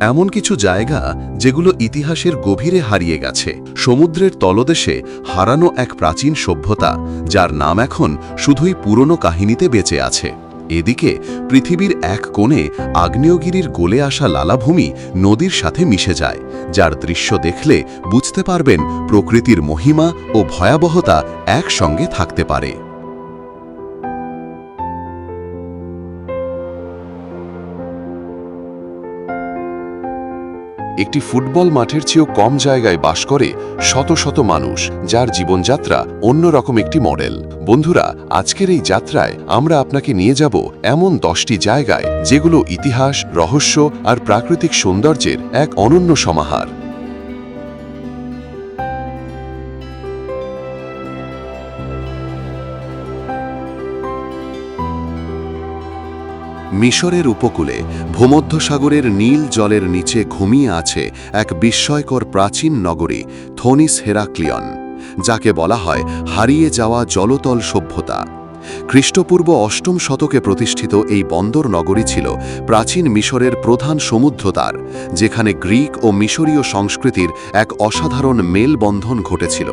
এমন কিছু জায়গা যেগুলো ইতিহাসের গভীরে হারিয়ে গেছে। সমুদ্রের তলদেশে হারানো এক প্রাচীন সভ্যতা, যার নাম এখন শুধুই পুরনো কাহিনীতে বেঁচে আছে। এদিকে পৃথিবীর এক কোণে আগ্নেয়গিরির গোলে আসা লালাভূমি নদীর সাথে মিশে যায়, যার দৃশ্য দেখলে বুঝতে পারবেন প্রকৃতির মহিমা ও ভয়াবহতা একসঙ্গে থাকতে পারে। একটি ফুটবল মাঠের চেয়েও কম জায়গায় বাস করে শত শত মানুষ, যার জীবনযাত্রা অন্যরকম একটি মডেল। বন্ধুরা, আজকের এই যাত্রায় আমরা আপনাকে নিয়ে যাব এমন দশটি জায়গায় যেগুলো ইতিহাস, রহস্য আর প্রাকৃতিক সৌন্দর্যের এক অনন্য সমাহার। মিশরের উপকূলে ভূমধ্যসাগরের নীল জলের নিচে ঘুমিয়ে আছে এক বিস্ময়কর প্রাচীন নগরী, থনিস হেরাক্লিয়ন, যাকে বলা হয় হারিয়ে যাওয়া জলতল সভ্যতা। খ্রিস্টপূর্ব অষ্টম শতকে প্রতিষ্ঠিত এই বন্দর নগরী ছিল প্রাচীন মিশরের প্রধান সমুদ্রতার, যেখানে গ্রিক ও মিশরীয় সংস্কৃতির এক অসাধারণ মেলবন্ধন ঘটেছিল।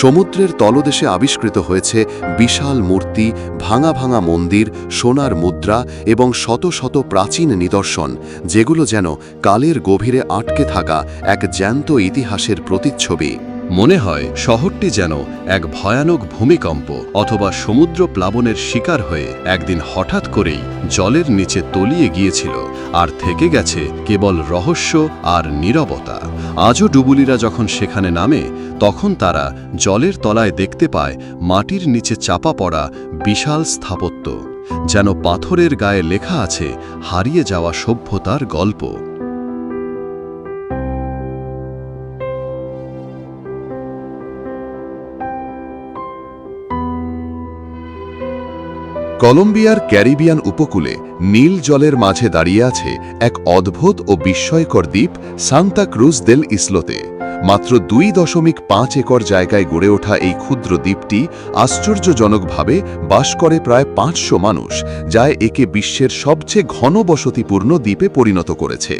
সমুদ্রের তলদেশে আবিষ্কৃত হয়েছে বিশাল মূর্তি, ভাঙা ভাঙা মন্দির, সোনার মুদ্রা এবং শত শত প্রাচীন নিদর্শন, যেগুলো যেন কালের গভীরে আটকে থাকা এক জ্যান্ত ইতিহাসের প্রতিচ্ছবি। মনে হয় শহরটি যেন এক ভয়ানক ভূমিকম্প অথবা সমুদ্র প্লাবনের শিকার হয়ে একদিন হঠাৎ করেই জলের নিচে তলিয়ে গিয়েছিল, আর থেকে গেছে কেবল রহস্য আর নীরবতা। আজও ডুবুলিরা যখন সেখানে নামে, তখন তারা জলের তলায় দেখতে পায় মাটির নিচে চাপা পড়া বিশাল স্থাপত্য, যেন পাথরের গায়ে লেখা আছে, হারিয়ে যাওয়া সভ্যতার গল্প। কলম্বিয়ার ক্যারিবিয়ান উপকূলে নীল জলের মাঝে দাঁড়িয়ে আছে এক অদ্ভুত ও বিস্ময়কর দ্বীপ সান্তা ক্রুজ দেল ইসলোতে। মাত্র দুই দশমিক পাঁচ একর জায়গায় গড়ে ওঠা এই ক্ষুদ্র দ্বীপটি আশ্চর্যজনকভাবে বাস করে প্রায় পাঁচশো মানুষ, যা একে বিশ্বের সবচেয়ে ঘনবসতিপূর্ণ দ্বীপে পরিণত করেছে।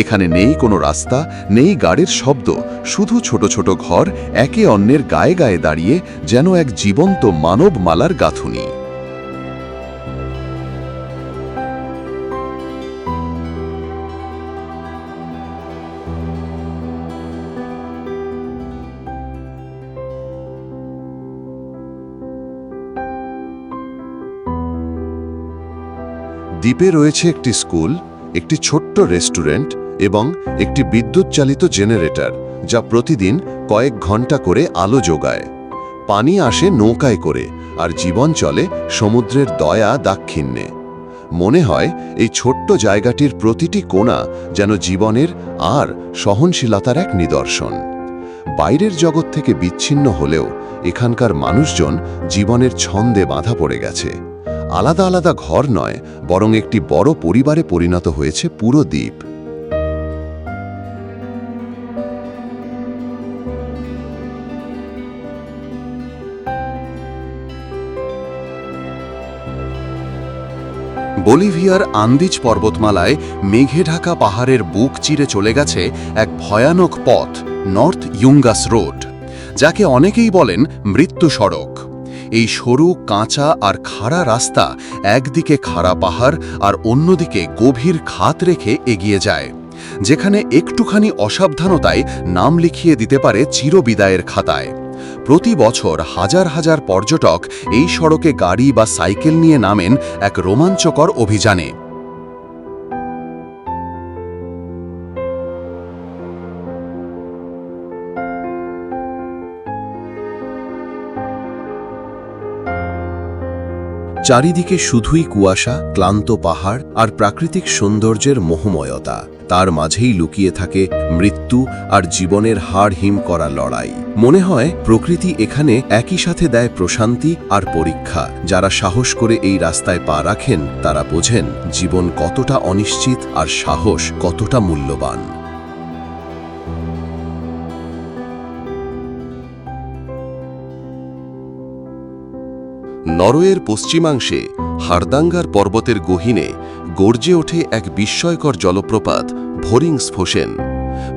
এখানে নেই কোনো রাস্তা, নেই গাড়ির শব্দ, শুধু ছোট ছোট ঘর, একে অন্যের গায়ে গায়ে দাঁড়িয়ে যেন এক জীবন্ত মানবমালার গাঁথুনি। দ্বীপে রয়েছে একটি স্কুল, একটি ছোট্ট রেস্টুরেন্ট এবং একটি বিদ্যুৎ চালিত জেনারেটর, যা প্রতিদিন কয়েক ঘণ্টা করে আলো যোগায়। পানি আসে নৌকায় করে আর জীবন চলে সমুদ্রের দয়া দাক্ষিণ্যে। মনে হয় এই ছোট্ট জায়গাটির প্রতিটি কোণা যেন জীবনের আর সহনশীলতার এক নিদর্শন। বাইরের জগৎ থেকে বিচ্ছিন্ন হলেও এখানকার মানুষজন জীবনের ছন্দে বাঁধা পড়ে গেছে। আলাদা আলাদা ঘর নয়, বরং একটি বড় পরিবারে পরিণত হয়েছে পুরো দ্বীপ। বলিভিয়ার আন্দিজ পর্বতমালায় মেঘে ঢাকা পাহাড়ের বুক চিরে চলে গেছে এক ভয়ানক পথ, নর্থ ইউঙ্গাস রোড, যাকে অনেকেই বলেন মৃত্যু সড়ক। এই সরু, কাঁচা আর খাড়া রাস্তা একদিকে খাড়া পাহাড় আর অন্যদিকে গভীর খাত রেখে এগিয়ে যায়, যেখানে একটুখানি অসাবধানতায় নাম লিখিয়ে দিতে পারে চিরবিদায়ের খাতায়। প্রতি বছর হাজার হাজার পর্যটক এই সড়কে গাড়ি বা সাইকেল নিয়ে নামেন এক রোমাঞ্চকর অভিযানে। চারিদিকে শুধুই কুয়াশা, ক্লান্ত পাহাড় আর প্রাকৃতিক সৌন্দর্যের মোহময়তা। তার মাঝেই লুকিয়ে থাকে মৃত্যু আর জীবনের হাড় হিম করা লড়াই। মনে হয়, প্রকৃতি এখানে একই সাথে দেয় প্রশান্তি আর পরীক্ষা। যারা সাহস করে এই রাস্তায় পা রাখেন, তারা বোঝেন জীবন কতটা অনিশ্চিত আর সাহস কতটা মূল্যবান। নরওয়ের পশ্চিমাংশে হারদাঙ্গার পর্বতের গহীনে গর্জে ওঠে এক বিস্ময়কর জলপ্রপাত, ভোরিংস ফোসেন।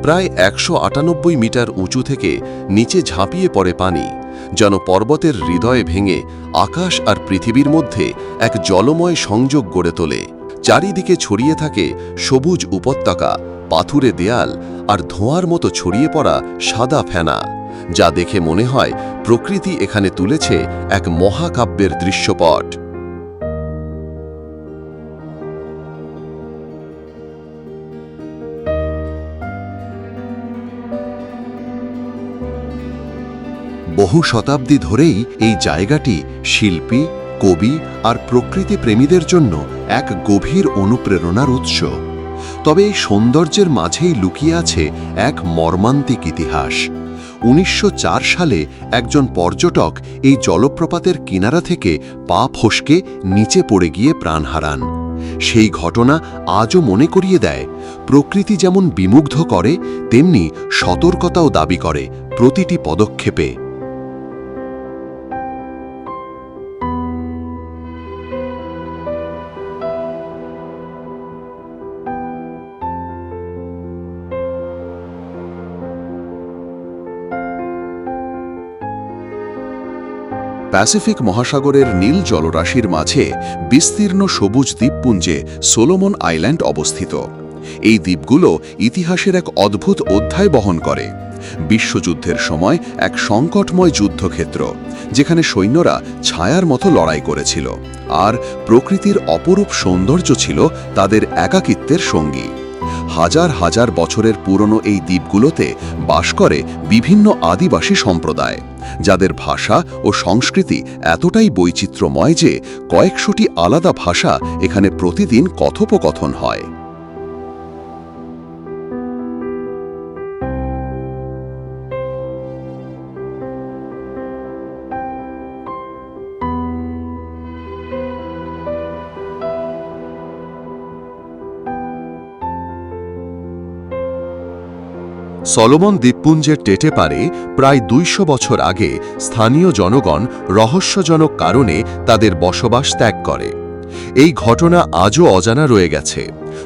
প্রায় একশো আটানব্বই মিটার উঁচু থেকে নিচে ঝাঁপিয়ে পড়ে পানি, যেন পর্বতের হৃদয়ে ভেঙে আকাশ আর পৃথিবীর মধ্যে এক জলময় সংযোগ গড়ে তোলে। চারিদিকে ছড়িয়ে থাকে সবুজ উপত্যকা, পাথুরে দেয়াল আর ধোঁয়ার মতো ছড়িয়ে পড়া সাদা ফেনা। যা দেখে মনে হয় প্রকৃতি এখানে তুলেছে এক মহাকাব্যের দৃশ্যপট। বহু শতাব্দী ধরেই এই জায়গাটি শিল্পী, কবি আর প্রকৃতি প্রেমীদের জন্য এক গভীর অনুপ্রেরণার উৎস। তবে এই সৌন্দর্যের মাঝেই লুকিয়ে আছে এক মর্মান্তিক ইতিহাস। উনিশশো চার সালে একজন পর্যটক এই জলপ্রপাতের কিনারা থেকে পা ফসকে নিচে পড়ে গিয়ে প্রাণ হারান। সেই ঘটনা আজও মনে করিয়ে দেয়, প্রকৃতি যেমন বিমুগ্ধ করে, তেমনি সতর্কতাও দাবি করে প্রতিটি পদক্ষেপে। প্যাসিফিক মহাসাগরের নীল জলরাশির মাঝে বিস্তীর্ণ সবুজ দ্বীপপুঞ্জে সোলোমন আইল্যান্ড অবস্থিত। এই দ্বীপগুলো ইতিহাসের এক অদ্ভুত অধ্যায় বহন করে। বিশ্বযুদ্ধের সময় এক সংকটময় যুদ্ধক্ষেত্র, যেখানে সৈন্যরা ছায়ার মতো লড়াই করেছিল, আর প্রকৃতির অপরূপ সৌন্দর্য ছিল তাদের একাকিত্বের সঙ্গী। হাজার হাজার বছরের পুরনো এই দ্বীপগুলোতে বাস করে বিভিন্ন আদিবাসী সম্প্রদায়। যাদের ভাষা ও সংস্কৃতি এতটাই বৈচিত্র্যময় যে কয়েকশোটি আলাদা ভাষা এখানে প্রতিদিন কথোপকথন হয়। সলোমন দ্বীপপুঞ্জের টেটে পারে প্রায় দুইশো বছর আগে স্থানীয় জনগণ রহস্যজনক কারণে তাদের বসবাস ত্যাগ করে। এই ঘটনা আজও অজানা রয়ে গেছে,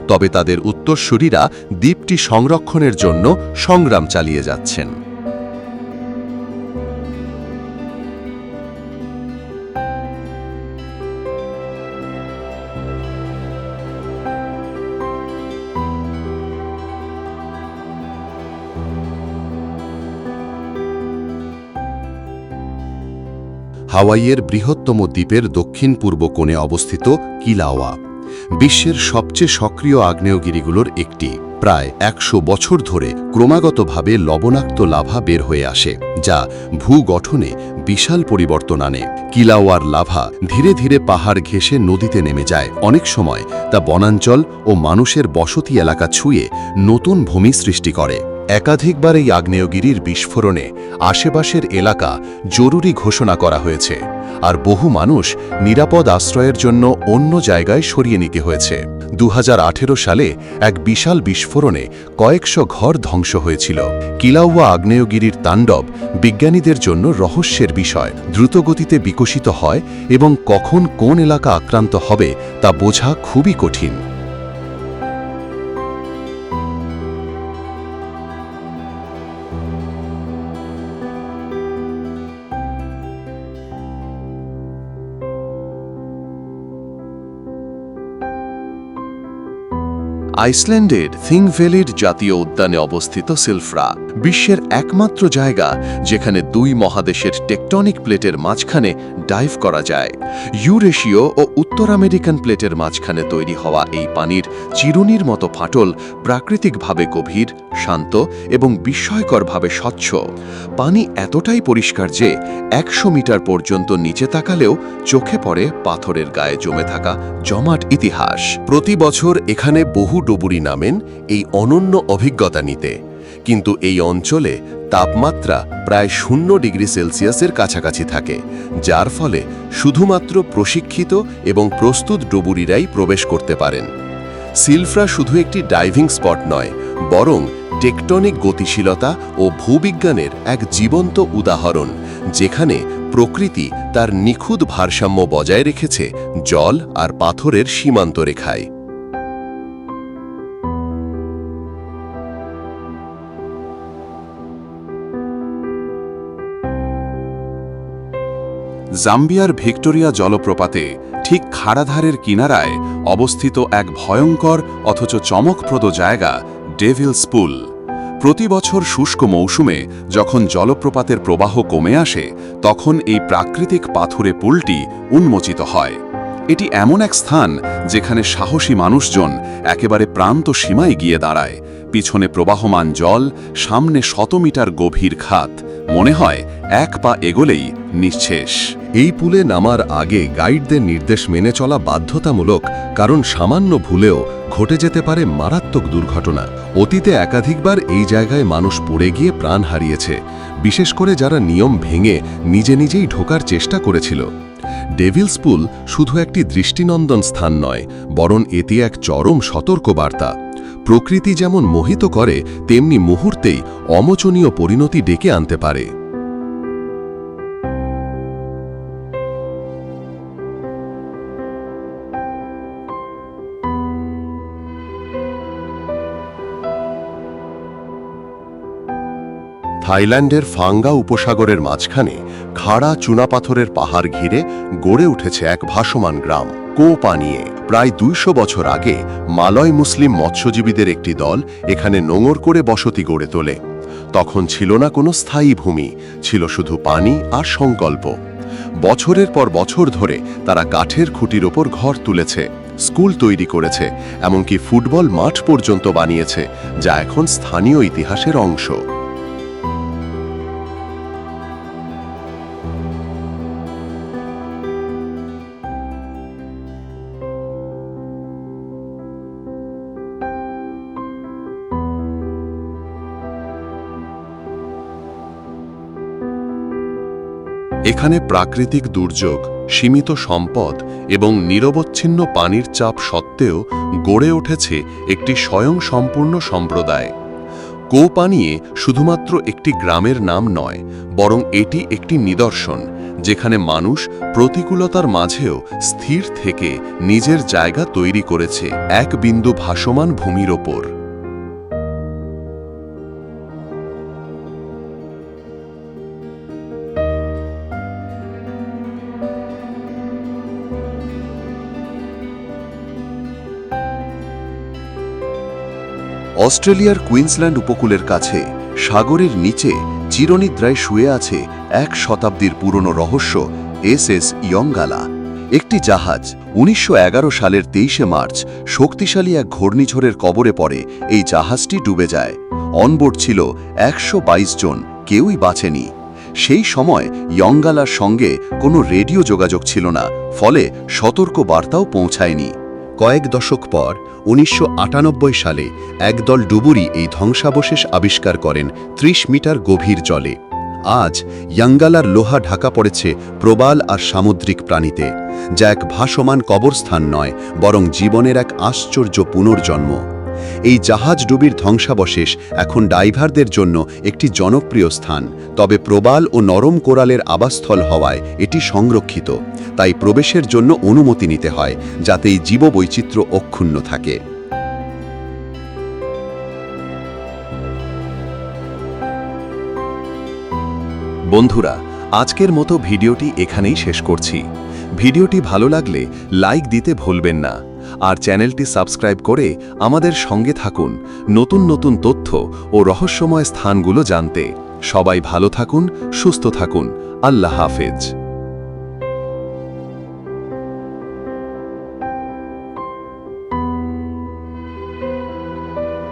তবে তাদের উত্তরসূরীরা দ্বীপটি সংরক্ষণের জন্য সংগ্রাম চালিয়ে যাচ্ছেন। হাওয়াইয়ের বৃহত্তম দ্বীপের দক্ষিণ পূর্ব কোণে অবস্থিত কিলাওয়া, বিশ্বের সবচেয়ে সক্রিয় আগ্নেয়গিরিগুলোর একটি। প্রায় একশো বছর ধরে ক্রমাগতভাবে লবণাক্ত লাভা বের হয়ে আসে, যা ভূগঠনে বিশাল পরিবর্তন আনে। কিলাওয়ার লাভা ধীরে ধীরে পাহাড় ঘেঁষে নদীতে নেমে যায়। অনেক সময় তা বনাঞ্চল ও মানুষের বসতি এলাকা ছুঁয়ে নতুন ভূমি সৃষ্টি করে। একাধিকবার এই আগ্নেয়গিরির বিস্ফোরণে আশেপাশের এলাকা জরুরি ঘোষণা করা হয়েছে, আর বহু মানুষ নিরাপদ আশ্রয়ের জন্য অন্য জায়গায় সরিয়ে নিতে হয়েছে। দু হাজার আঠেরো সালে এক বিশাল বিস্ফোরণে কয়েকশো ঘর ধ্বংস হয়েছিল। কিলাউয়া আগ্নেয়গিরির তাণ্ডব বিজ্ঞানীদের জন্য রহস্যের বিষয়। দ্রুতগতিতে বিকশিত হয় এবং কখন কোন এলাকা আক্রান্ত হবে তা বোঝা খুবই কঠিন। আইসল্যান্ডের থিংভেলির জাতীয় উদ্যানে অবস্থিত সিলফ্রা, বিশ্বের একমাত্র জায়গা যেখানে দুই মহাদেশের টেকটনিক প্লেটের মাঝখানে ডাইভ করা যায়। ইউরেশীয় ও উত্তর আমেরিকান প্লেটের মাঝখানে তৈরি হওয়া এই পানির চিরুনির মতো ফাটল প্রাকৃতিকভাবে গভীর শান্ত এবং বিস্ময়করভাবে স্বচ্ছ। পানি এতটাই পরিষ্কার যে একশো মিটার পর্যন্ত নিচে তাকালেও চোখে পড়ে পাথরের গায়ে জমে থাকা জমাট ইতিহাস। প্রতি বছর এখানে বহু ডুবুরি নামেন এই অনন্য অভিজ্ঞতা নিতে। কিন্তু এই অঞ্চলে তাপমাত্রা প্রায় শূন্য ডিগ্রি সেলসিয়াসের কাছাকাছি থাকে, যার ফলে শুধুমাত্র প্রশিক্ষিত এবং প্রস্তুত ডুবুরিরাই প্রবেশ করতে পারেন। সিলফ্রা শুধু একটি ডাইভিং স্পট নয়, বরং টেকটনিক গতিশীলতা ও ভূবিজ্ঞানের এক জীবন্ত উদাহরণ, যেখানে প্রকৃতি তার নিখুঁত ভারসাম্য বজায় রেখেছে জল আর পাথরের সীমান্ত রেখায়। জাম্বিয়ার ভিক্টোরিয়া জলপ্রপাতে ঠিক খাড়াধারের কিনারায় অবস্থিত এক ভয়ঙ্কর অথচ চমকপ্রদ জায়গা ডেভিলস পুল। প্রতি বছর শুষ্ক মৌসুমে যখন জলপ্রপাতের প্রবাহ কমে আসে, তখন এই প্রাকৃতিক পাথুরে পুলটি উন্মোচিত হয়। এটি এমন এক স্থান যেখানে সাহসী মানুষজন একেবারে প্রান্ত সীমায় গিয়ে দাঁড়ায়। পিছনে প্রবাহমান জল, সামনে শত মিটার গভীর খাত। মনে হয় এক পা এগোলেই নিঃশেষ। এই পুলে নামার আগে গাইডদের নির্দেশ মেনে চলা বাধ্যতামূলক, কারণ সামান্য ভুলেও ঘটে যেতে পারে মারাত্মক দুর্ঘটনা। অতীতে একাধিকবার এই জায়গায় মানুষ পড়ে গিয়ে প্রাণ হারিয়েছে, বিশেষ করে যারা নিয়ম ভেঙে নিজে নিজেই ঢোকার চেষ্টা করেছিল। ডেভিলস পুল শুধু একটি দৃষ্টিনন্দন স্থান নয়, বরং এটি এক চরম সতর্কবার্তা। প্রকৃতি যেমন মোহিত করে, তেমনি মুহূর্তেই অমোচনীয় পরিণতি ডেকে আনতে পারে। থাইল্যান্ডের ফাঙ্গা উপসাগরের মাঝখানে খাড়া চুনাপাথরের পাহাড় ঘিরে গড়ে উঠেছে এক ভাসমান গ্রাম। কো পানিয়ে প্রায় দুইশো বছর আগে মালয় মুসলিম মৎস্যজীবীদের একটি দল এখানে নোঙর করে বসতি গড়ে তোলে। তখন ছিল না কোনো স্থায়ী ভূমি, ছিল শুধু পানি আর সংকল্প। বছরের পর বছর ধরে তারা কাঠের খুঁটির ওপর ঘর তুলেছে, স্কুল তৈরি করেছে, এমনকি ফুটবল মাঠ পর্যন্ত বানিয়েছে, যা এখন স্থানীয় ইতিহাসের অংশ। এখানে প্রাকৃতিক দুর্যোগ, সীমিত সম্পদ এবং নিরবচ্ছিন্ন পানির চাপ সত্ত্বেও গড়ে উঠেছে একটি স্বয়ংসম্পূর্ণ সম্প্রদায়। কোপানিয়ে শুধুমাত্র একটি গ্রামের নাম নয়, বরং এটি একটি নিদর্শন, যেখানে মানুষ প্রতিকূলতার মাঝেও স্থির থেকে নিজের জায়গা তৈরি করেছে এক বিন্দু ভাসমান ভূমির ওপর। অস্ট্রেলিয়ার কুইন্সল্যান্ড উপকূলের কাছে, সাগরের নিচে চিরনিদ্রায় শুয়ে আছে এক শতাব্দীর পুরনো রহস্য, এস এস ইয়ঙ্গালা। একটি জাহাজ উনিশশো এগারো সালের তেইশে মার্চ শক্তিশালী এক ঘূর্ণিঝড়ের কবরে পড়ে, এই জাহাজটি ডুবে যায়। অনবোর্ড ছিল একশো বাইশ জন, কেউই বাঁচেনি। সেই সময় ইয়ঙ্গালার সঙ্গে কোনো রেডিও যোগাযোগ ছিল না, ফলে সতর্ক বার্তাও পৌঁছায়নি। কয়েক দশক পর, উনিশশো আটানব্বই সালে একদল ডুবুরি এই ধ্বংসাবশেষ আবিষ্কার করেন ৩০ মিটার গভীর জলে। আজ ইয়াঙ্গালার লোহা ঢাকা পড়েছে প্রবাল আর সামুদ্রিক প্রাণীতে, যা এক ভাসমান কবরস্থান নয়, বরং জীবনের এক আশ্চর্য পুনর্জন্ম। এই জাহাজ ডুবির ধ্বংসাবশেষ এখন ডাইভারদের জন্য একটি জনপ্রিয় স্থান। তবে প্রবাল ও নরম কোরালের আবাসস্থল হওয়ায় এটি সংরক্ষিত। তাই প্রবেশের জন্য অনুমতি নিতে হয়, যাতে এই জীববৈচিত্র্য অক্ষুণ্ণ থাকে। বন্ধুরা, আজকের মতো ভিডিওটি এখানেই শেষ করছি। ভিডিওটি ভালো লাগলে লাইক দিতে ভুলবেন না। আর চ্যানেলটি সাবস্ক্রাইব করে আমাদের সঙ্গে থাকুন নতুন নতুন তথ্য ও রহস্যময় স্থানগুলো জানতে। সবাই ভালো থাকুন, সুস্থ থাকুন। আল্লাহ হাফেজ।